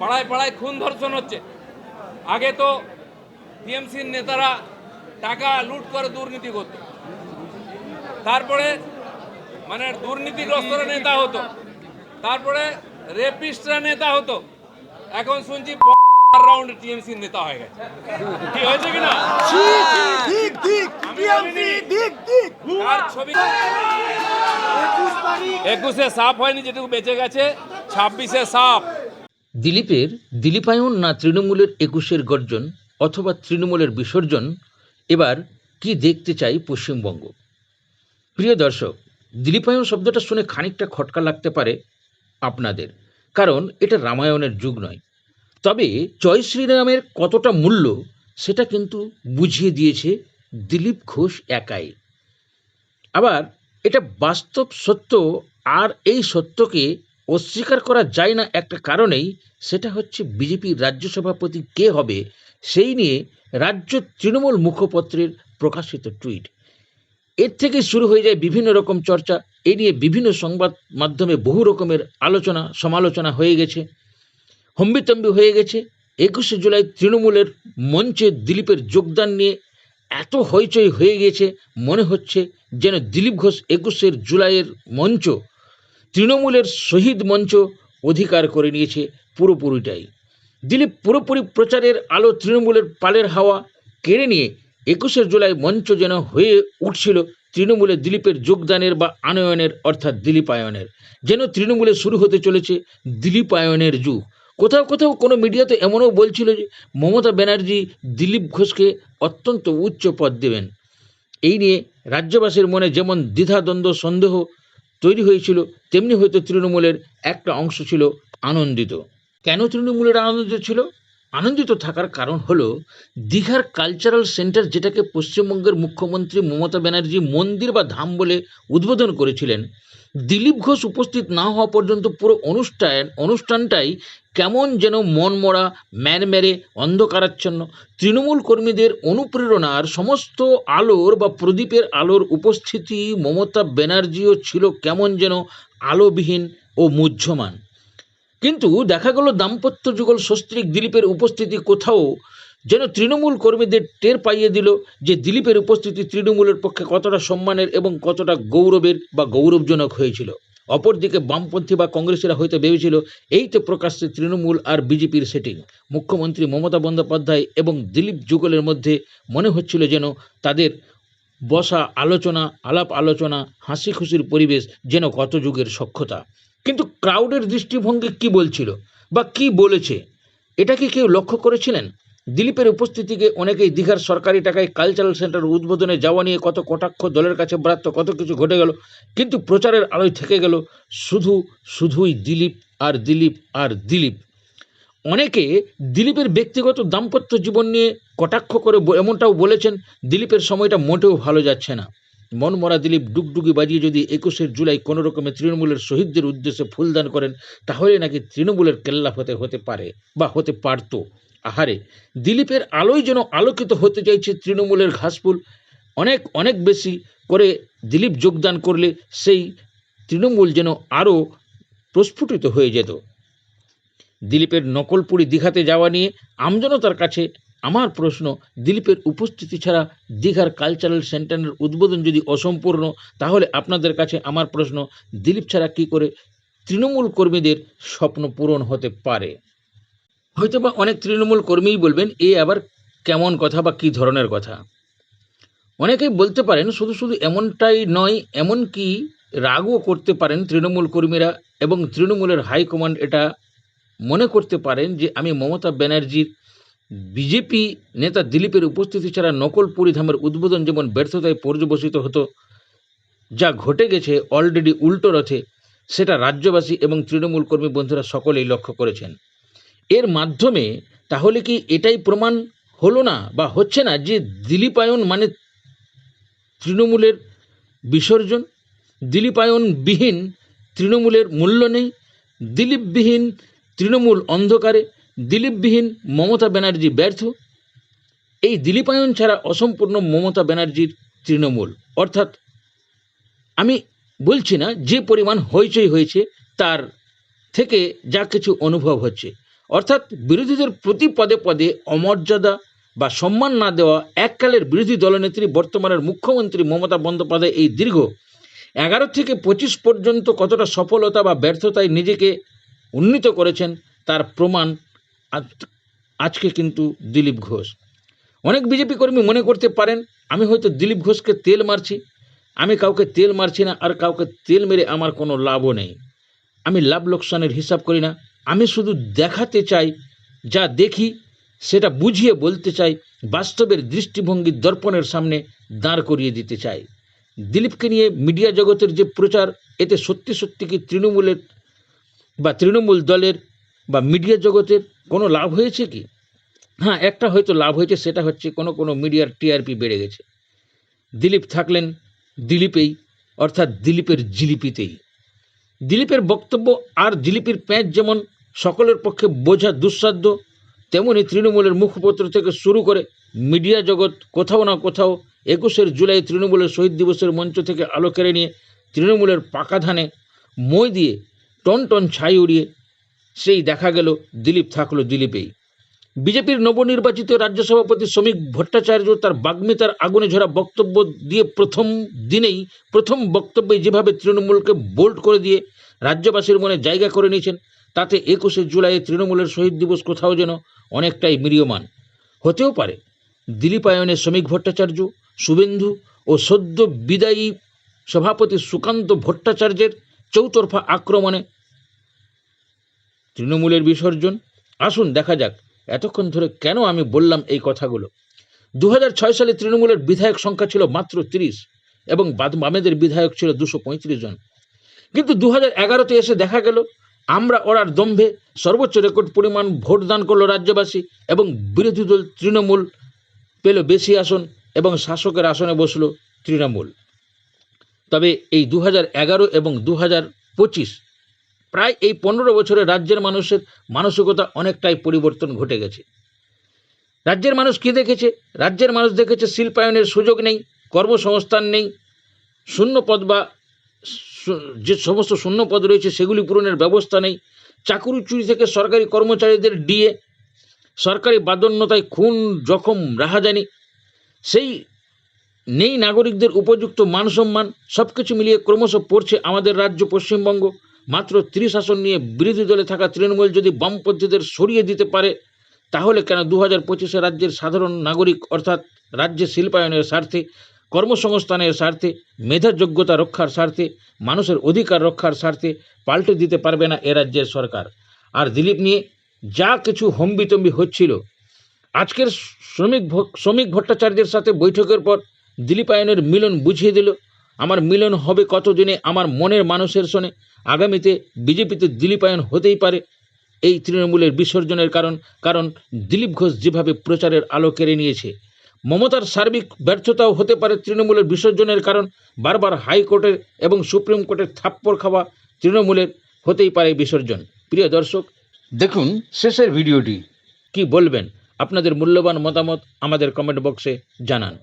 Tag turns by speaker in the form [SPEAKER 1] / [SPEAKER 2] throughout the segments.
[SPEAKER 1] পাড়ায় পাড়ায় খুন ধর্ষণ হচ্ছে। আগে তো টিএমসির নেতারা টাকা লুট করে দুর্নীতি করত। তারপরে মানে দুর্নীতিগ্রস্তরা নেতা হতো। তারপরে রেপিস্টরা নেতা হতো। এখন শুনছি রাউন্ড টিএমসির নেতা হয়ে গেছে। কি হয়েছে কিনা?
[SPEAKER 2] ঠিক ঠিক টিএমসি ঠিক ঠিক
[SPEAKER 1] আর ছবি? একুশে সাপ হয়নি যেটুকু বেঁচে গেছে ছাব্বিশে সাফ
[SPEAKER 3] দিলীপের, দিলীপায়ন না তৃণমূলের একুশের গর্জন অথবা তৃণমূলের বিসর্জন? এবার কি দেখতে চাই পশ্চিমবঙ্গ? প্রিয় দর্শক, দিলীপায়ন শব্দটা শুনে খানিকটা খটকা লাগতে পারে আপনাদের, কারণ এটা রামায়ণের যুগ নয়। তবে জয় শ্রীরামের কতটা মূল্য সেটা কিন্তু বুঝিয়ে দিয়েছে দিলীপ ঘোষ একাই। আবার এটা বাস্তব সত্য আর এই সত্যকে অস্বীকার করা যায় না একটা কারণেই, সেটা হচ্ছে বিজেপির রাজ্য সভাপতি কে হবে, সেই নিয়ে রাজ্য তৃণমূল মুখপত্রের প্রকাশিত টুইট। এর থেকে শুরু হয়ে যায় বিভিন্ন রকম চর্চা, এ নিয়ে বিভিন্ন সংবাদ মাধ্যমে বহু রকমের আলোচনা, সমালোচনা হয়ে গেছে, হম্বিতম্বি হয়ে গেছে। একুশে জুলাই তৃণমূলের মঞ্চে দিলীপের যোগদান নিয়ে এত হইচই হয়ে গেছে, মনে হচ্ছে যেন দিলীপ ঘোষ একুশের জুলাইয়ের মঞ্চ তৃণমূলের শহীদ মঞ্চ অধিকার করে নিয়েছে পুরোপুরিটাই। দিলীপ পুরোপুরি প্রচারের আলো তৃণমূলের পালের হাওয়া কেড়ে নিয়ে একুশে জুলাই মঞ্চ যেন হয়ে উঠছিল তৃণমূলে দিলীপের যোগদানের বা আনয়নের, অর্থাৎ দিলীপায়নের। যেন তৃণমূলে শুরু হতে চলেছে দিলীপায়নের যুগ। কোথাও কোথাও কোনো মিডিয়াতে এমনও বলছিল যে মমতা ব্যানার্জি দিলীপ ঘোষকে অত্যন্ত উচ্চ পদ দেবেন। এই নিয়ে রাজ্যবাসীর মনে যেমন দ্বিধাদ্বন্দ্ব, সন্দেহ তৈরি হয়েছিল, তেমনি হয়তো তৃণমূলের একটা অংশ ছিল আনন্দিত। কেন তৃণমূলের আনন্দিত ছিল? আনন্দিত থাকার কারণ হলো, দীঘার কালচারাল সেন্টার যেটাকে পশ্চিমবঙ্গের মুখ্যমন্ত্রী মমতা ব্যানার্জি মন্দির বা ধাম বলে উদ্বোধন করেছিলেন, দিলীপ ঘোষ উপস্থিত না হওয়া পর্যন্ত পুরো অনুষ্ঠান, অনুষ্ঠানটাই কেমন যেন মনমরা ম্যারমেরে অন্ধকারাচ্ছন্ন। তৃণমূল কর্মীদের অনুপ্রেরণার সমস্ত আলোর বা প্রদীপের আলোর উপস্থিতি মমতা ব্যানার্জিও ছিল কেমন যেন আলোবিহীন ও মুহ্যমান। কিন্তু দেখা গেল দাম্পত্য যুগল সস্ত্রীক দিলীপের উপস্থিতি কোথাও যেন তৃণমূল কর্মীদের টের পাইয়ে দিল যে দিলীপের উপস্থিতি তৃণমূলের পক্ষে কতটা সম্মানের এবং কতটা গৌরবের বা গৌরবজনক হয়েছিল। অপরদিকে বামপন্থী বা কংগ্রেসীরা হয়তো ভেবেছিল, এই তো প্রকাশ্যে তৃণমূল আর বিজেপির সেটিং মুখ্যমন্ত্রী মমতা বন্দ্যোপাধ্যায় এবং দিলীপ যুগলের মধ্যে মনে হচ্ছিল যেন তাদের বসা আলোচনা, আলাপ আলোচনা হাসি খুশির পরিবেশ যেন কত যুগের সক্ষতা কিন্তু ক্রাউডের দৃষ্টিভঙ্গি কি বলছিল বা কি বলেছে? এটা কি কেউ লক্ষ্য করেছিলেন? দিলীপের উপস্থিতিকে অনেকেই দীঘার সরকারি টাকায় কালচারাল সেন্টার উদ্বোধনে যাওয়া নিয়ে কত কটাক্ষ দলের কাছে ব্রাত্য, কত কিছু ঘটে গেল। কিন্তু প্রচারের আলোয় থেকে গেল শুধু, শুধুই দিলীপ আর দিলীপ আর দিলীপ। অনেকে দিলীপের ব্যক্তিগত দাম্পত্য জীবন নিয়ে কটাক্ষ করে এমনটাও বলেছেন, দিলীপের সময়টা মোটেও ভালো যাচ্ছে না। মনমরা দিলীপ ডুগডুগি বাজিয়ে যদি একুশের জুলাই কোনো রকমের তৃণমূলের শহীদদের উদ্দেশ্যে ফুলদান করেন, তাহলে নাকি তৃণমূলের কেল্লা হতে হতে পারে বা হতে পারত। আহারে, দিলীপের আলোয় যেন আলোকিত হতে চাইছে তৃণমূলের ঘাসফুল। অনেক অনেক বেশি করে দিলীপ যোগদান করলে সেই তৃণমূল যেন আরও প্রস্ফুটিত হয়ে যেত। দিলীপের নকলপুরি দীঘাতে যাওয়া নিয়ে আমজনতার কাছে আমার প্রশ্ন, দিলীপের উপস্থিতি ছাড়া দীঘার কালচারাল সেন্টারের উদ্বোধন যদি অসম্পূর্ণ, তাহলে আপনাদের কাছে আমার প্রশ্ন, দিলীপ ছাড়া কী করে তৃণমূল কর্মীদের স্বপ্ন পূরণ হতে পারে? হয়তোবা অনেক তৃণমূল কর্মীই বলবেন, এ আবার কেমন কথা বা কী ধরনের কথা? অনেকেই বলতে পারেন, শুধু শুধু এমনটাই নয়, এমন কি রাগও করতে পারেন তৃণমূল কর্মীরা এবং তৃণমূলের হাইকমান্ড এটা মনে করতে পারেন যে, আমি মমতা ব্যানার্জির বিজেপি নেতা দিলীপের উপস্থিতি ছাড়া নকল পরিধামের উদ্বোধন যেমন ব্যর্থতায় পর্যবসিত হতো, যা ঘটে গেছে অলরেডি উল্টো রথে, সেটা রাজ্যবাসী এবং তৃণমূল কর্মী বন্ধুরা সকলেই লক্ষ্য করেছেন। এর মাধ্যমে তাহলে কি এটাই প্রমাণ হলো না বা হচ্ছে না যে দিলীপায়ন মানে তৃণমূলের বিসর্জন? দিলীপায়নবিহীন তৃণমূলের মূল্য নেই। দিলীপবিহীন তৃণমূল অন্ধকারে। দিলীপবিহীন মমতা ব্যানার্জি ব্যর্থ। এই দিলীপায়ন ছাড়া অসম্পূর্ণ মমতা ব্যানার্জির তৃণমূল। অর্থাৎ আমি বলছি না যে পরিমাণ হইচই হয়েছে, তার থেকে যা কিছু অনুভব হচ্ছে। অর্থাৎ বিরোধীদের প্রতি পদে পদে অমর্যাদা বা সম্মান না দেওয়া এককালের বিরোধী দলনেত্রী বর্তমানের মুখ্যমন্ত্রী মমতা বন্দ্যোপাধ্যায় এই দীর্ঘ এগারো থেকে পঁচিশ পর্যন্ত কতটা সফলতা বা ব্যর্থতায় নিজেকে উন্নীত করেছেন তার প্রমাণ আজ- আজকে কিন্তু দিলীপ ঘোষ। অনেক বিজেপি কর্মী মনে করতে পারেন, আমি হয়তো দিলীপ ঘোষকে তেল মারছি, আমি কাউকে তেল মারছি না আর কাউকে তেল মেরে আমার কোনো লাভও নেই। আমি লাভ লোকসানের হিসাব করি না আমি শুধু দেখাতে চাই, যা দেখি, সেটা বুঝিয়ে বলতে চাই, বাস্তবের দৃষ্টিভঙ্গি দর্পণের সামনে দাঁড় করিয়ে দিতে চাই। দিলীপকে নিয়ে মিডিয়া জগতের যে প্রচার, এতে সত্যি সত্যি কি তৃণমূলের বা তৃণমূল দলের বা মিডিয়া জগতের কোনো লাভ হয়েছে কি? হ্যাঁ একটা হয়তো লাভ হয়েছে, সেটা হচ্ছে কোনো কোনো মিডিয়ার টিআরপি বেড়ে গেছে। দিলীপ থাকলেন দিলীপেই, অর্থাৎ দিলীপের জিলিপিতেই। দিলীপের বক্তব্য আর দিলীপের প্যাঁচ যেমন সকলের পক্ষে বোঝা দুঃসাধ্য। তেমনি তৃণমূলের মুখপত্র থেকে শুরু করে মিডিয়া জগৎ কোথাও না কোথাও একুশের জুলাই তৃণমূলের শহীদ দিবসের মঞ্চ থেকে আলো কেড়ে নিয়ে তৃণমূলের পাকা ধানে মই দিয়ে টন টন ছাই উড়িয়ে সেই দেখা গেল দিলীপ থাকল দিলীপেই। বিজেপির নবনির্বাচিত রাজ্য সভাপতি শ্রমিক ভট্টাচার্য তার বাগ্মিতার আগুনে ঝরা বক্তব্য দিয়ে প্রথম দিনেই, প্রথম বক্তব্যে যেভাবে তৃণমূলকে বোল্ড করে দিয়ে রাজ্যবাসীর মনে জায়গা করে নিয়েছেন তাতে একুশে জুলাই তৃণমূলের শহীদ দিবস কোথাও যেন অনেকটাই মিরিয়মান। হতেও পারে, দিলীপায়নের শ্রমিক ভট্টাচার্য, শুভেন্দু ও সদ্য বিদায়ী সভাপতি সুকান্ত ভট্টাচার্যের চৌতরফা আক্রমণে তৃণমূলের বিসর্জন। আসুন দেখা যাক এতক্ষণ ধরে কেন আমি বললাম এই কথাগুলো। দু হাজার ছয় সালে তৃণমূলের বিধায়ক সংখ্যা ছিল মাত্র তিরিশ এবং বামেদের বিধায়ক ছিল দুশো জন। কিন্তু দু হাজার এগারোতে এসে দেখা গেল আমরা ওরার দম্ভে সর্বোচ্চ রেকর্ড পরিমাণ ভোট দান করল রাজ্যবাসী এবং বিরোধী দল তৃণমূল পেল বেশি আসন এবং শাসকের আসনে বসল তৃণমূল। তবে এই দু এগারো এবং দু পঁচিশ প্রায় এই পনেরো বছরে রাজ্যের মানুষের মানসিকতা অনেকটাই পরিবর্তন ঘটে গেছে। রাজ্যের মানুষ কি দেখেছে? রাজ্যের মানুষ দেখেছে শিল্পায়নের সুযোগ নেই, কর্মসংস্থান নেই, শূন্য পদ বা যে সমস্ত শূন্য পদ রয়েছে সেগুলি পূরণের ব্যবস্থা নেই। চাকুরি চুরি থেকে সরকারি কর্মচারীদের ডিএ, সরকারি বাদন্যতায় খুন, জখম, রাহাজানি, সেই নেই নাগরিকদের উপযুক্ত মানসম্মান সব কিছু মিলিয়ে ক্রমশ পড়ছে আমাদের রাজ্য পশ্চিমবঙ্গ। মাত্র ত্রিশ আসন নিয়ে বিরোধী দলে থাকা তৃণমূল যদি বামপন্থীদের সরিয়ে দিতে পারে, তাহলে কেন দু হাজার পঁচিশে রাজ্যের সাধারণ নাগরিক, অর্থাৎ রাজ্যে শিল্পায়নের স্বার্থে কর্মসংস্থানের স্বার্থে মেধা যোগ্যতা রক্ষার স্বার্থে, মানুষের অধিকার রক্ষার স্বার্থে পাল্টে দিতে পারবে না এ রাজ্যের সরকার। আর দিলীপ নিয়ে যা কিছু হম্বিতম্বি হচ্ছিল, আজকের শ্রমিক শ্রমিক ভট্টাচার্যের সাথে বৈঠকের পর দিলীপায়নের মিলন বুঝিয়ে দিল, আমার মিলন হবে কতদিনে আমার মনের মানুষের শোনে আগামীতে বিজেপিতে দিলীপায়ন হতেই পারে। এই তৃণমূলের বিসর্জনের কারণ কারণ দিলীপ ঘোষ যেভাবে প্রচারের আলো কেড়ে নিয়েছে মমতার সার্বিক ব্যর্থতাও হতে পারে তৃণমূলের বিসর্জনের কারণ। বারবার হাইকোর্টের এবং সুপ্রিম কোর্টের থাপ্পড় খাওয়া তৃণমূলের হতেই পারে বিসর্জন। প্রিয় দর্শক দেখুন শেষের ভিডিওটি। কি বলবেন? আপনাদের মূল্যবান মতামত আমাদের কমেন্ট বক্সে জানান।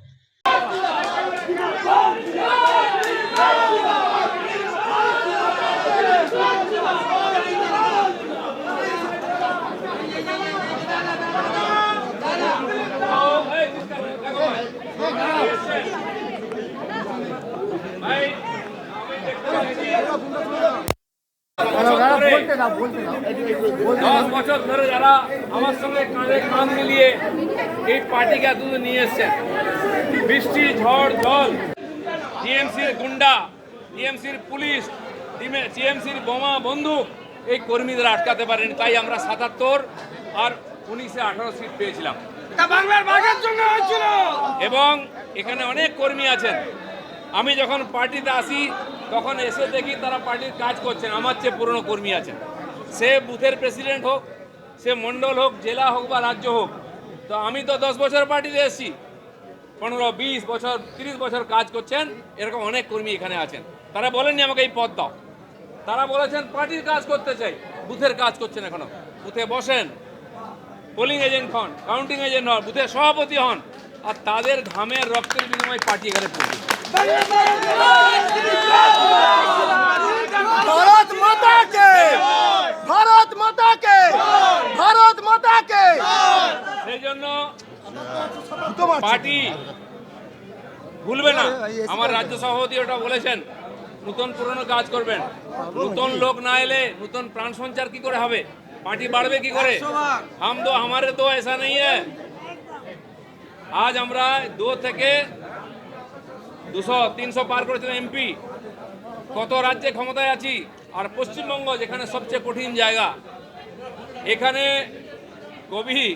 [SPEAKER 1] দশ বছর ধরে যারা আমার সঙ্গে কাঁধে কাঁধ মিলিয়ে এই পার্টিকে এত নিয়ে এসছেন। বৃষ্টি ঝড় জল টিএমসির গুন্ডা টিএমসির পুলিশ টিএমসির বোমা বন্দুক এই কর্মীদের আটকাতে পারেনি। তাই আমরা সাতাত্তর আর উনিশে আঠারো সিট পেয়েছিলাম।
[SPEAKER 2] বাংলার জন্য হয়েছিল।
[SPEAKER 1] এবং এখানে অনেক কর্মী আছেন। আমি যখন পার্টিতে আসি তখন এসে দেখি তারা পার্টির কাজ করছেন, আমার চেয়ে পুরনো কর্মী আছেন। সে বুথের প্রেসিডেন্ট হোক, সে মণ্ডল হোক, জেলা হোক বা রাজ্য হোক, তো আমি তো দশ বছর পার্টিতে এসেছি, পনেরো, বিশ বছর, তিরিশ বছর কাজ করছেন, এরকম অনেক কর্মী এখানে আছেন। তারা বলেননি আমাকে এই পদ দাও। তারা বলেছেন, পার্টির কাজ করতে চাই, বুথের কাজ করছেন এখনও। বুথে বসেন। পোলিং এজেন্ট হন কাউন্টিং এজেন্ট হন, বুথের সভাপতি হন। আর তাদের ঘামের রক্তের বিনিময়ে পার্টি এখানে
[SPEAKER 2] ভারত মাতাকে ভারত ভারত
[SPEAKER 1] সেই জন্য পার্টি ভুলবে না। আমার রাজ্য সভাপতি ওটা বলেছেন নতুন পুরনো কাজ করবেন। নতুন লোক না এলে নতুন প্রাণ সঞ্চার কি করে হবে? পার্টি বাড়বে কি করে? আমার তো এসা নেই আজ আমরা দু থেকে দুশো, তিনশো পার করেছিলাম এমপি। কত রাজ্যে ক্ষমতায় আছি? আর পশ্চিমবঙ্গ, যেখানে সবচেয়ে কঠিন জায়গা। এখানে কবি,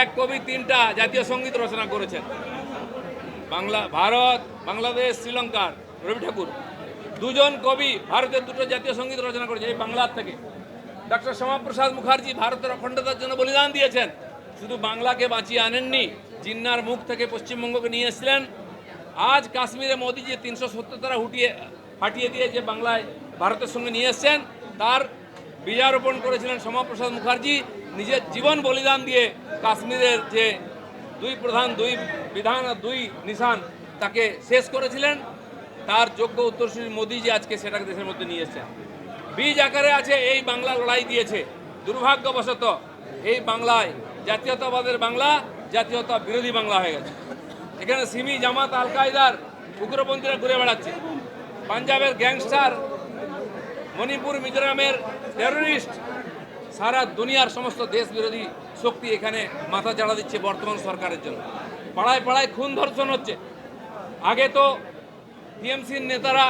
[SPEAKER 1] এক কবি, তিনটা জাতীয় সংগীত রচনা করেছেন। বাংলা, ভারত, বাংলাদেশ, শ্রীলঙ্কার, রবি ঠাকুর। দুজন কবি ভারতের দুটো জাতীয় সংগীত রচনা করেছে এই বাংলার থেকে। ডক্টর শ্যামাপ্রসাদ মুখার্জি ভারতের অখণ্ডতার জন্য বলিদান দিয়েছেন। শুধু বাংলাকে বাঁচিয়ে আনেননি জিন্নার মুখ থেকে পশ্চিমবঙ্গকে নিয়ে এসেছিলেন। আজ কাশ্মীরে মোদী যে তিনশো সত্তর তারা হুটিয়ে ফাটিয়ে দিয়ে যে বাংলায় ভারতের সঙ্গে নিয়ে এসছেন, তার বীজারোপণ করেছিলেন শ্যামাপ্রসাদ মুখার্জি। নিজের জীবন বলিদান দিয়ে কাশ্মীরের যে দুই প্রধান, দুই বিধান আর দুই নিশান তাকে শেষ করেছিলেন। তার যোগ্য উত্তরসূরি যে আজকে সেটাকে দেশের মধ্যে নিয়ে এসেছেন। বীজ আকারে আছে, এই বাংলা লড়াই দিয়েছে। দুর্ভাগ্যবশত এই বাংলায় জাতীয়তাবাদের বাংলা জাতীয়তা বিরোধী বাংলা হয়ে গেছে। এখানে সিমি, জামাত আল কায়দার উগ্রপন্থীরা ঘুরে বেড়াচ্ছে। পাঞ্জাবের গ্যাংস্টার মণিপুর, মিজোরামের টেররিস্ট সারা দুনিয়ার সমস্ত দেশ বিরোধী শক্তি এখানে মাথা চাড়া দিচ্ছে বর্তমান সরকারের জন্য। পাড়ায় পাড়ায় খুন ধর্ষণ হচ্ছে। আগে তো টিএমসির নেতারা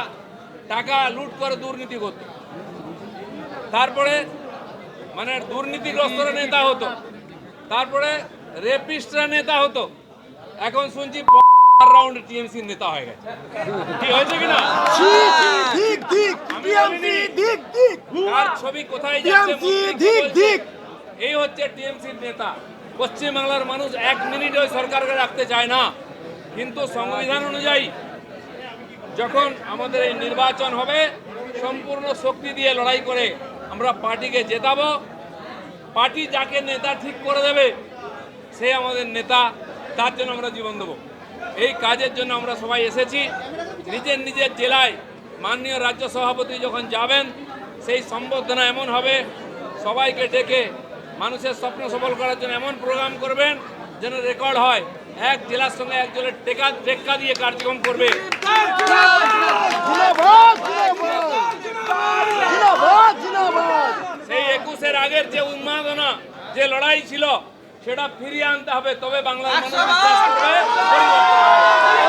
[SPEAKER 1] টাকা লুট করে দুর্নীতি করত। তারপরে মানে দুর্নীতিগ্রস্তরা নেতা হতো। তারপরে রেপিস্টরা নেতা হতো। এখন শুনছি রাউন্ড টিএমসির নেতা হয়ে গেছে। কি হয়েছে কিনা?
[SPEAKER 2] ঠিক ঠিক টিএমসি ঠিক ঠিক
[SPEAKER 1] কার ছবি কোথায় যাচ্ছে
[SPEAKER 2] TMC
[SPEAKER 1] মন্ত্রী কি
[SPEAKER 2] ধিক,
[SPEAKER 1] বলছে?
[SPEAKER 2] ধিক।
[SPEAKER 1] এই হচ্ছে টিএমসির নেতা। পশ্চিম বাংলার মানুষ এক মিনিট ওই সরকারকে রাখতে চায় না। কিন্তু সংবিধান অনুযায়ী যখন আমাদের এই নির্বাচন হবে সম্পূর্ণ শক্তি দিয়ে লড়াই করে আমরা পার্টিকে জেতাবো। পার্টি যাকে নেতা ঠিক করে দেবে সে আমাদের নেতা, তার জন্য আমরা জীবন দেবো। এই কাজের জন্য আমরা সবাই এসেছি। নিজের নিজের জেলায় মাননীয় রাজ্য সভাপতি যখন যাবেন, সেই সম্বর্ধনা এমন হবে, সবাইকে ডেকে মানুষের স্বপ্ন সফল করার জন্য এমন প্রোগ্রাম করবেন যেন রেকর্ড হয়, এক জেলার সঙ্গে এক জেলার টেকা টেক্কা দিয়ে কার্যক্রম করবে। সেই একুশের আগের যে উন্মাদনা, যে লড়াই ছিল সেটা ফিরিয়ে আনতে হবে তবে বাংলার মানুষ বিশ্বাস করবে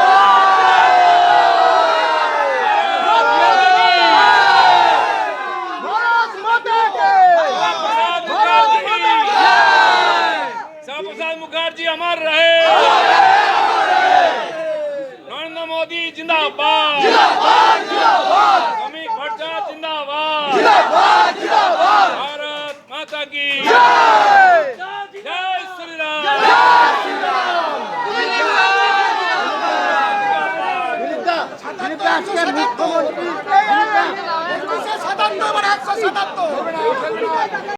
[SPEAKER 2] সাতাত্তর একশো সাতাত্তর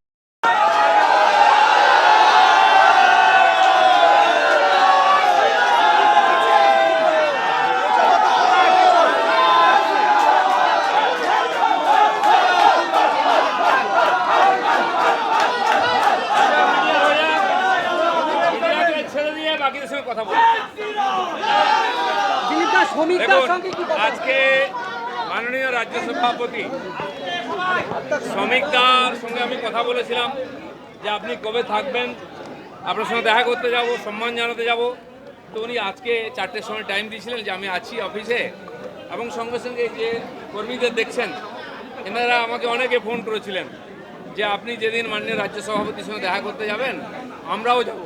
[SPEAKER 1] মিডিয়াকে ছেড়ে দিয়ে বাকিদের সঙ্গে কথা বলব দেখুন আজকে মাননীয় রাজ্য সভাপতি শ্রমিকদার সঙ্গে আমি কথা বলেছিলাম যে আপনি কবে থাকবেন, আপনার সঙ্গে দেখা করতে যাব, সম্মান জানাতে যাব। তো উনি আজকে চারটের সময় টাইম দিয়েছিলেন যে আমি আছি অফিসে এবং সঙ্গে সঙ্গে যে কর্মীদের দেখছেন, এনারা আমাকে অনেকে ফোন করেছিলেন যে আপনি যেদিন মাননীয় রাজ্য সভাপতির সঙ্গে দেখা করতে যাবেন, আমরাও যাব।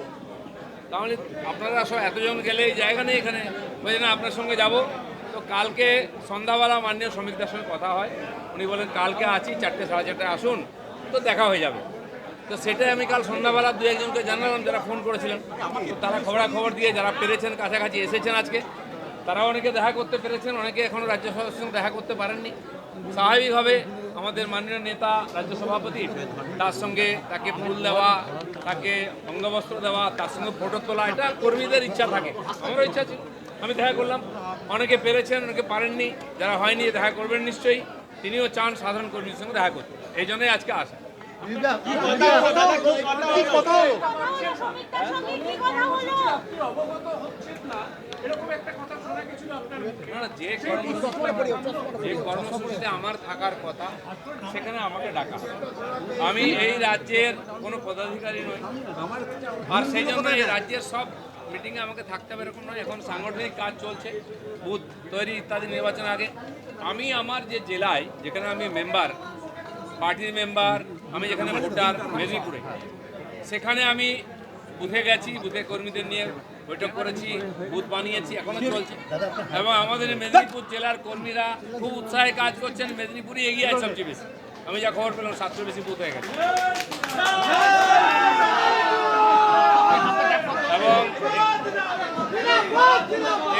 [SPEAKER 1] তাহলে আপনারা সব এতজন গেলে এই জায়গা নেই এখানে। বলছে, না, আপনার সঙ্গে যাব। তো কালকে সন্ধ্যাবেলা মাননীয় শ্রমিকদের সঙ্গে কথা হয়। উনি বলেন, কালকে আছি, চারটে, সাড়ে চারটে আসুন, তো দেখা হয়ে যাবে। তো সেটাই আমি কাল সন্ধ্যাবেলা দু একজনকে জানালাম, যারা ফোন করেছিলেন। তো তারা খবরাখবর দিয়ে যারা পেরেছেন, কাছাকাছি এসেছেন আজকে তারা অনেকে দেখা করতে পেরেছেন, অনেকে এখনও রাজ্য সভার সঙ্গে দেখা করতে পারেননি। স্বাভাবিকভাবে আমাদের মাননীয় নেতা, রাজ্য সভাপতি, তার সঙ্গে তাকে ফুল দেওয়া, তাকে অঙ্গবস্ত্র দেওয়া, তার সঙ্গে ফটো তোলা, এটা কর্মীদের ইচ্ছা থাকে। আমারও ইচ্ছা ছিল। আমি দেখা করলাম। অনেকে পেরেছেন অনেকে পারেননি। যারা হয়নি দেখা করবেন নিশ্চয়ই। তিনিও চান সাধারণ কর্মীর সঙ্গে দেখা করতে। এই জন্যই আজকে আসা। যে কর্মসূচিতে আমার থাকার কথা সেখানে আমাকে ডাকা আমি এই রাজ্যের কোনো পদাধিকারী নই। আর সেই জন্য এই রাজ্যের সব মিটিংয়ে আমাকে থাকতে হবে এরকম নয়। এখন সাংগঠনিক কাজ চলছে, বুথ তৈরি ইত্যাদি নির্বাচন আগে। আমি আমার যে জেলায়, যেখানে আমি মেম্বার পার্টির মেম্বার আমি যেখানে ভোটার, মেদিনীপুরে, সেখানে আমি বুথে গেছি, বুথে কর্মীদের নিয়ে বৈঠক করেছি, বুথ বানিয়েছি, এখনও চলছে। এবং আমাদের মেদিনীপুর জেলার কর্মীরা খুব উৎসাহে কাজ করছেন, মেদিনীপুরই এগিয়ে আছে সবচেয়ে বেশি। আমি যা খবর পেলাম সাতশো বেশি বুথ হয়ে গেছে। এবং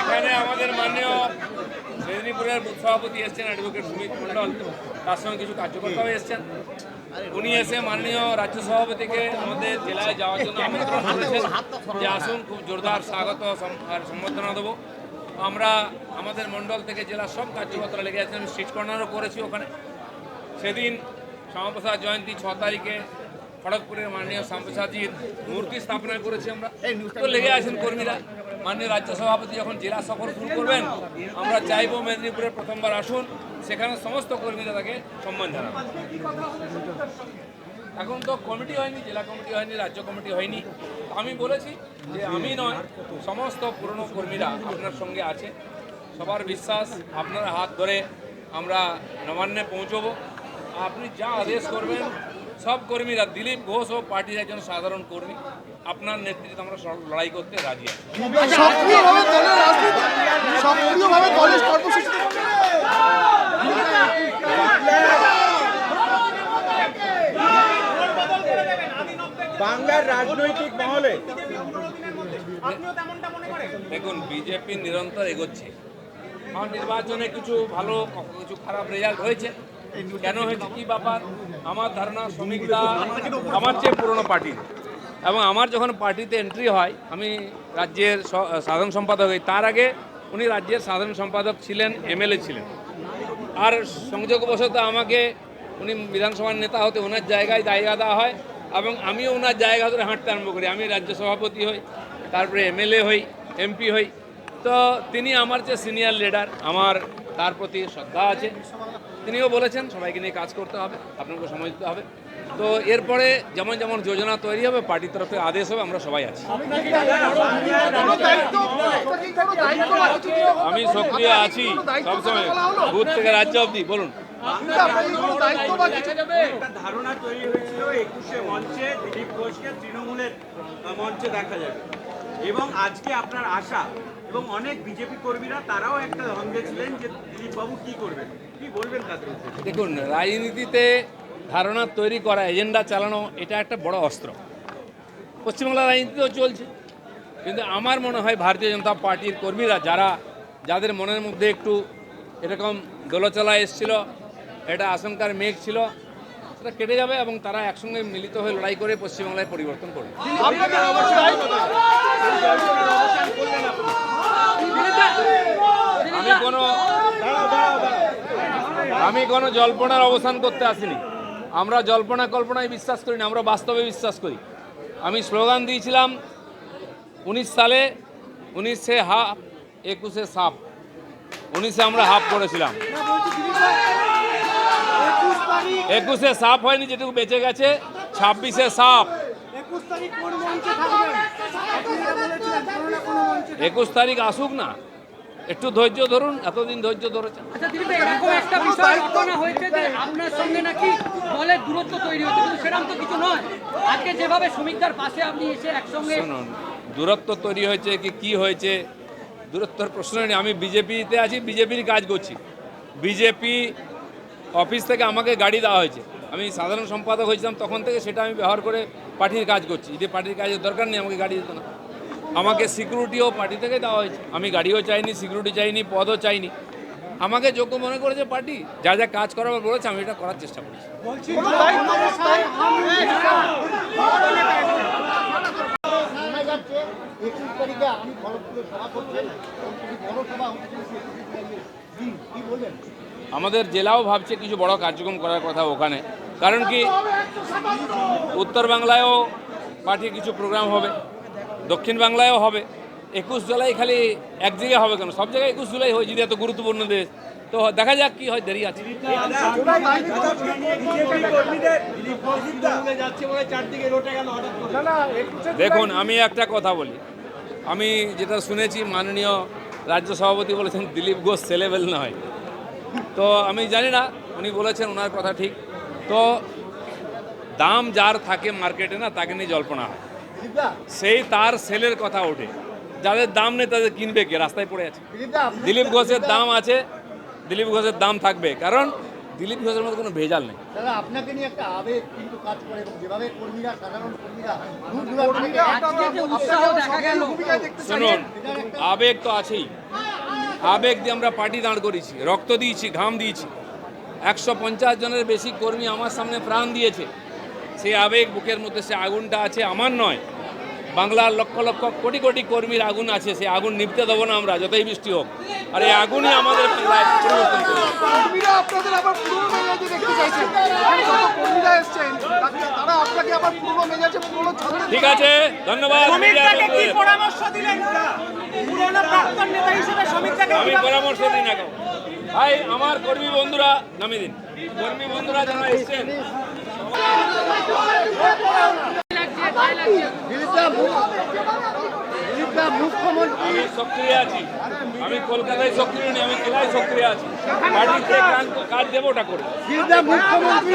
[SPEAKER 1] এখানে আমাদের মাননীয় মেদিনীপুরের সভাপতি এসছেন অ্যাডভোকেট সুমিত মণ্ডল। তার সঙ্গে কিছু কার্যকর্তাও এসছেন। উনি এসে মাননীয় রাজ্য সভাপতিকে আমাদের জেলায় যাওয়ার জন্য আমন্ত্রণ করেছেন যে আসুন, খুব জোরদার স্বাগত আর সম্বর্ধনা দেবো। আমরা আমাদের মণ্ডল থেকে জেলার সব কার্যকর্তারা লেগে আছেন, আমি স্ট্রিট কর্নারও করেছি ওখানে। সেদিন শ্যামাপ্রসাদ জয়ন্তী ছ তারিখে খড়গপুরের মাননীয় শ্যামপ্রসাদজির মূর্তি স্থাপনা করেছি আমরা। তো লেগে আছেন কর্মীরা। মাননীয় রাজ্য সভাপতি যখন জেলা সফর শুরু করবেন আমরা চাইব মেদিনীপুরে প্রথমবার আসুন সেখানে সমস্ত কর্মীরা তাকে সম্মান জানাবেন এখন তো কমিটি হয়নি জেলা কমিটি হয়নি রাজ্য কমিটি হয়নি। আমি বলেছি যে আমি নয় সমস্ত পুরনো কর্মীরা আপনার সঙ্গে আছে। সবার বিশ্বাস আপনার হাত ধরে আমরা নবান্নে পৌঁছবো। আপনি যা আদেশ করবেন সব কর্মীরা দিলীপ ঘোষ ও পার্টির একজন সাধারণ কর্মী। আপনার নেতৃত্বে আমরা সব লড়াই করতে রাজি আছি।
[SPEAKER 2] কর্মসূচি
[SPEAKER 4] বাংলার রাজনৈতিক মহলে।
[SPEAKER 1] দেখুন বিজেপি নিরন্তর এগোচ্ছে। আমার নির্বাচনে কিছু ভালো কিছু খারাপ রেজাল্ট হয়েছে। কেন হয়েছে? কি ব্যাপার? আমার ধারণা শ্রমিকরা আমার চেয়ে পুরনো পার্টি। এবং আমার যখন পার্টিতে এন্ট্রি হয়, আমি রাজ্যের সাধারণ সম্পাদক হই। তার আগে উনি রাজ্যের সাধারণ সম্পাদক ছিলেন, এমএলএ ছিলেন। আর সংযোগবশত আমাকে উনি বিধানসভার নেতা হতে ওনার জায়গায় জায়গা দেওয়া হয় এবং আমিও ওনার জায়গা ধরে হাঁটতে আরম্ভ করি। আমি রাজ্য সভাপতি হই, তারপরে এমএলএ হই, এমপি হই। তো তিনি আমার যে সিনিয়র লিডার আমার তার প্রতি শ্রদ্ধা আছে। তিনিও বলেছেন, সবাইকে নিয়ে কাজ করতে হবে আপনাকে সময় দিতে হবে। তো এরপরে যেমন যেমন যোজনা তৈরি হবে পার্টির তরফ আদেশ হবে, আমরা সবাই আছি? আমি সক্রিয় আছি, সবসময়, বুথ থেকে রাজ্য অবধি, বলুন।
[SPEAKER 4] ধারণা তৈরি হয়েছিল একুশে মঞ্চে, দিলীপ ঘোষকে তৃণমূলের মঞ্চে দেখা যাবে। এবং আজকে আপনার আশা এবং অনেক বিজেপি কর্মীরা তারাও একটা দ্বন্দ্বে ছিলেন যে দিলীপ বাবু কি করবেন? কি বলবেন তাদের
[SPEAKER 1] দেখুন, রাজনীতিতে ধারণা তৈরি করা, এজেন্ডা চালানো, এটা একটা বড় অস্ত্র। পশ্চিমবাংলার রাজনীতিতেও চলছে। কিন্তু আমার মনে হয় ভারতীয় জনতা পার্টির কর্মীরা যারা, যাদের মনের মধ্যে একটু এরকম দোলচলা এসছিল এটা আশঙ্কার মেঘ ছিল সেটা কেটে যাবে এবং তারা একসঙ্গে মিলিত হয়ে লড়াই করে পশ্চিমবাংলায় পরিবর্তন করবে। আমি কোনো আমি কোনো জল্পনার অবসান করতে আসিনি। আমরা জল্পনা কল্পনায় বিশ্বাস করি না, আমরা বাস্তবে বিশ্বাস করি। আমি স্লোগান দিয়েছিলাম, উনিশ সালে, উনিশে হাফ একুশে সাপ। উনিশে আমরা হাফ করেছিলাম।
[SPEAKER 2] একুশ
[SPEAKER 1] সাপ হয়নি যেটুকু বেঁচে গেছে ছাব্বিশে সাপ
[SPEAKER 2] একুশ তারিখ
[SPEAKER 1] আসুক না। একটু ধৈর্য ধরুন এতদিন ধৈর্য ধরেছেন।
[SPEAKER 5] আচ্ছা দিলীপ ভাই, এরকম একটা বিষয় ঘটনা হয়েছে যে আপনার সঙ্গে নাকি দলের দূরত্ব তৈরি হয়েছে কিন্তু সেরকম তো কিছু নয়। আজকে যেভাবে শ্রমিকদের পাশে আপনি এসে একসঙ্গে
[SPEAKER 1] দূরত্ব তৈরি হয়েছে কি কি হয়েছে? দূরত্বর প্রশ্ন নেই। আমি বিজেপিতে আছি বিজেপির কাজ করছি। বিজেপি অফিস থেকে আমাকে গাড়ি দেওয়া হয়েছে। আমি সাধারণ সম্পাদক হয়েছিলাম, তখন থেকে সেটা আমি ব্যবহার করে পার্টির কাজ করছি। যদি পার্টির কাজের দরকার নেই, আমাকে গাড়ি দিত না। আমাকে সিকিউরিটিও পার্টি থেকে দেওয়া হয়েছে। আমি গাড়িও চাইনি, সিকিউরিটি চাইনি, পদও চাইনি। আমাকে যোগ্য মনে করেছে পার্টি, যা যা কাজ করার বলেছে, আমি এটা করার চেষ্টা করছি।
[SPEAKER 6] আমি
[SPEAKER 1] আমাদের জেলাও ভাবছে কিছু বড় কার্যক্রম করার কথা ওখানে। কারণ কি, উত্তর বাংলায়ও পার্টির কিছু প্রোগ্রাম হবে, দক্ষিণ বাংলায়ও হবে। একুশ জুলাই খালি এক জায়গায় হবে কেন? সব জায়গায় একুশ জুলাই হয় যদি এত গুরুত্বপূর্ণ দেশ। তো দেখা যাক কি হয়, দেরি আছে। দেখুন, আমি একটা কথা বলি। আমি যেটা শুনেছি, মাননীয় রাজ্য সভাপতি বলেছেন, দিলীপ ঘোষ সেলেবেল নয়। তো আমি জানি না উনি বলেছেন ওনার কথা ঠিক। তো দাম যার থাকে মার্কেটে না তাকে নিয়ে জল্পনা হয়। সেই তার সেলের কথা ওঠে। যাদের দাম নেই তাদের কিনবে কে? রাস্তায় পড়ে আছে। দিলীপ ঘোষের দাম আছে দিলীপ ঘোষের দাম থাকবে। কারণ দিলীপ ঘোষের মধ্যে কোনো ভেজাল নেই।
[SPEAKER 6] দাদা আপনাকে নিয়ে একটা আবেগ কিন্তু কাজ করে যেভাবে কর্মীরা সাধারণ কর্মীরা দূর দূরান্ত থেকে
[SPEAKER 5] আজকে যে উৎসাহ দেখা গেল
[SPEAKER 1] শুনুন আবেগ তো আছেই। আবেগ দিয়ে আমরা পার্টি দাঁড় করেছি রক্ত দিয়েছি, ঘাম দিয়েছি। একশো পঞ্চাশ জনের বেশি কর্মী আমার সামনে প্রাণ দিয়েছে। সেই আবেগ বুকের মধ্যে সে আগুনটা আছে, আমার নয়। বাংলার লক্ষ লক্ষ কোটি কোটি কর্মীর আগুন আছে সেই আগুন নিভতে দেবো না আমরা যতই বৃষ্টি হোক। আর এই আগুনই আমাদের বাংলায় পরিবর্তন ঠিক আছে ধন্যবাদ। আমি পরামর্শ দিই না। ভাই আমার কর্মী বন্ধুরা নামিয়ে দিন। কর্মী বন্ধুরা যারা এসছেন
[SPEAKER 6] মুখ্যমন্ত্রী।
[SPEAKER 1] আমি সক্রিয় আছি। আমি কলকাতায় সক্রিয় নেই আমি জেলায় সক্রিয় আছি। কাজ- কাজ দেবো ওটা করে
[SPEAKER 6] মুখ্যমন্ত্রী।